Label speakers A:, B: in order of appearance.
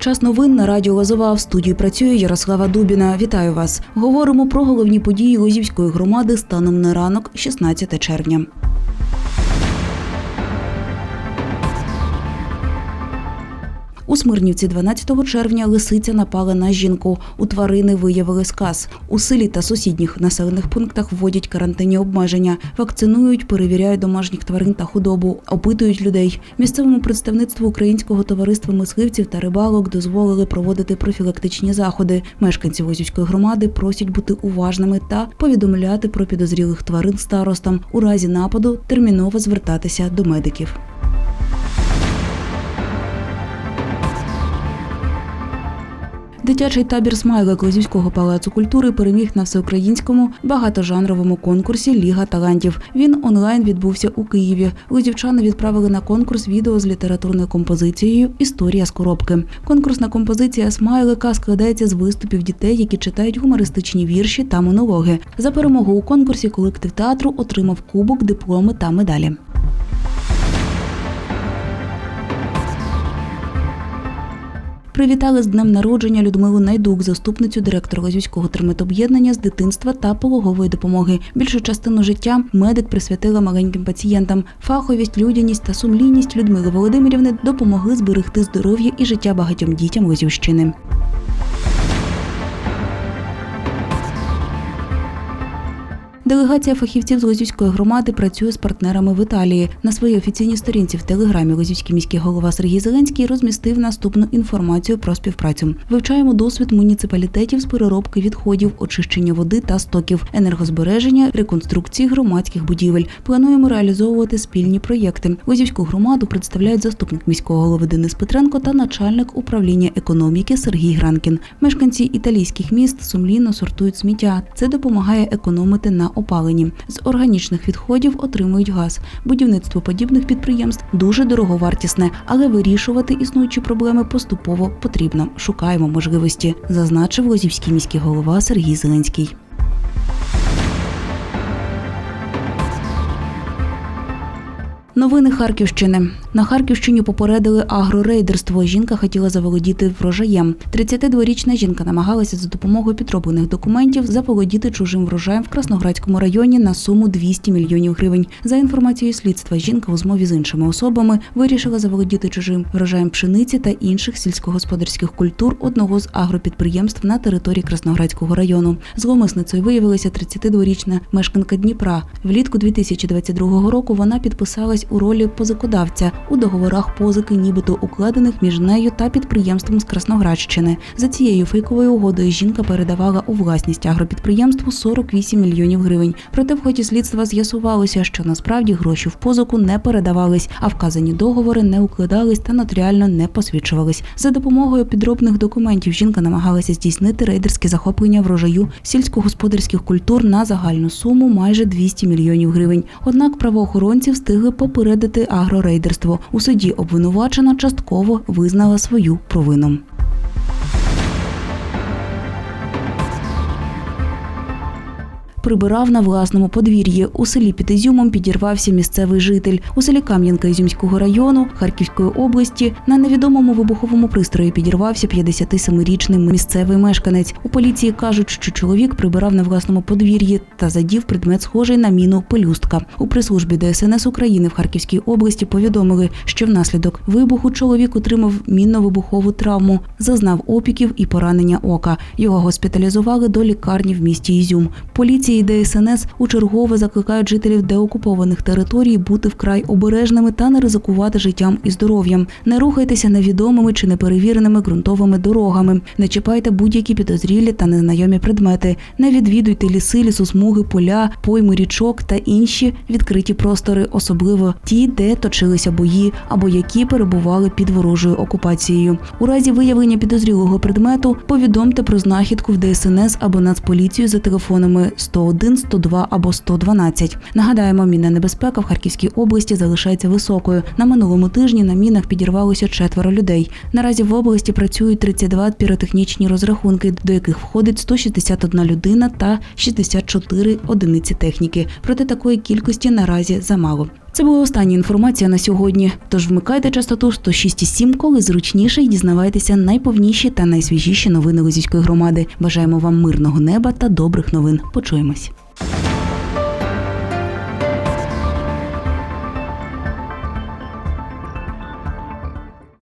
A: Час новин на радіо Лозова. В студії працює Ярослава Дубіна. Вітаю вас. Говоримо про головні події Лозівської громади станом на ранок, 16 червня. У Смирнівці 12 червня лисиця напала на жінку. У тварини виявили сказ. У селі та сусідніх населених пунктах вводять карантинні обмеження, вакцинують, перевіряють домашніх тварин та худобу, опитують людей. Місцевому представництву Українського товариства мисливців та рибалок дозволили проводити профілактичні заходи. Мешканці Возівської громади просять бути уважними та повідомляти про підозрілих тварин старостам. У разі нападу терміново звертатися до медиків. Дитячий табір Смайлик Лозівського палацу культури переміг на всеукраїнському багатожанровому конкурсі Ліга талантів. Він онлайн відбувся у Києві. Лозівчани відправили на конкурс відео з літературною композицією Історія з коробки. Конкурсна композиція Смайлика складається з виступів дітей, які читають гумористичні вірші та монологи. За перемогу у конкурсі колектив театру отримав кубок, дипломи та медалі. Привітали з днем народження Людмилу Найдук, заступницю директора Лазівського термитоб'єднання з дитинства та пологової допомоги. Більшу частину життя медик присвятила маленьким пацієнтам. Фаховість, людяність та сумлінність Людмили Володимирівни допомогли зберегти здоров'я і життя багатьом дітям Лозівщини. Делегація фахівців з Лозівської громади працює з партнерами в Італії. На своїй офіційній сторінці в телеграмі Лозівський міський голова Сергій Зеленський розмістив наступну інформацію про співпрацю. Вивчаємо досвід муніципалітетів з переробки відходів, очищення води та стоків, енергозбереження, реконструкції громадських будівель. Плануємо реалізовувати спільні проєкти. Лозівську громаду представляють заступник міського голови Денис Петренко та начальник управління економіки Сергій Гранкін. Мешканці італійських міст сумлінно сортують сміття. Це допомагає економити на опаленні. З органічних відходів отримують газ. Будівництво подібних підприємств дуже дороговартісне, але вирішувати існуючі проблеми поступово потрібно. Шукаємо можливості, зазначив Лозівський міський голова Сергій Зеленський. Новини Харківщини на Харківщині попередили агрорейдерство. Жінка хотіла заволодіти врожаєм. 32-річна жінка намагалася за допомогою підроблених документів заволодіти чужим врожаєм в Красноградському районі на суму 200 мільйонів гривень. За інформацією слідства, жінка у змові з іншими особами вирішила заволодіти чужим врожаєм пшениці та інших сільськогосподарських культур одного з агропідприємств на території Красноградського району. Зловмисницею виявилася 32-річна мешканка Дніпра. Влітку 2022 року вона підписалась у ролі позикодавця у договорах позики, нібито укладених між нею та підприємством з Красноградщини. За цією фейковою угодою жінка передавала у власність агропідприємству 48 мільйонів гривень. Проте в ході слідства з'ясувалося, що насправді гроші в позику не передавались, а вказані договори не укладались та нотаріально не посвідчувались. За допомогою підробних документів жінка намагалася здійснити рейдерське захоплення врожаю сільськогосподарських культур на загальну суму майже 200 мільйонів гривень. Однак правоохоронці встигли попередити агрорейдерство. У суді обвинувачена частково визнала свою провину. Прибирав на власному подвір'ї. У селі під Ізюмом підірвався місцевий житель. У селі Кам'янка Ізюмського району Харківської області на невідомому вибуховому пристрої підірвався 57-річний місцевий мешканець. У поліції кажуть, що чоловік прибирав на власному подвір'ї та задів предмет, схожий на міну пелюстка. У прес-службі ДСНС України в Харківській області повідомили, що внаслідок вибуху чоловік отримав мінно-вибухову травму, зазнав опіків і поранення ока. Його госпіталізували до лікарні в місті Ізюм. Поліція і ДСНС у чергове закликають жителів деокупованих територій бути вкрай обережними та не ризикувати життям і здоров'ям. Не рухайтеся невідомими чи неперевіреними ґрунтовими дорогами. Не чіпайте будь-які підозрілі та незнайомі предмети. Не відвідуйте ліси, лісосмуги, поля, пойми річок та інші відкриті простори, особливо ті, де точилися бої або які перебували під ворожою окупацією. У разі виявлення підозрілого предмету повідомте про знахідку в ДСНС або Нацполіцію за телефонами 101, 102 або 112. Нагадаємо, мінна небезпека в Харківській області залишається високою. На минулому тижні на мінах підірвалося четверо людей. Наразі в області працюють 32 піротехнічні розрахунки, до яких входить 161 людина та 64 одиниці техніки. Проте такої кількості наразі замало. Це була остання інформація на сьогодні. Тож вмикайте частоту 106,7, коли зручніше і дізнавайтеся найповніші та найсвіжіші новини Лозівської громади. Бажаємо вам мирного неба та добрих новин. Почуємось.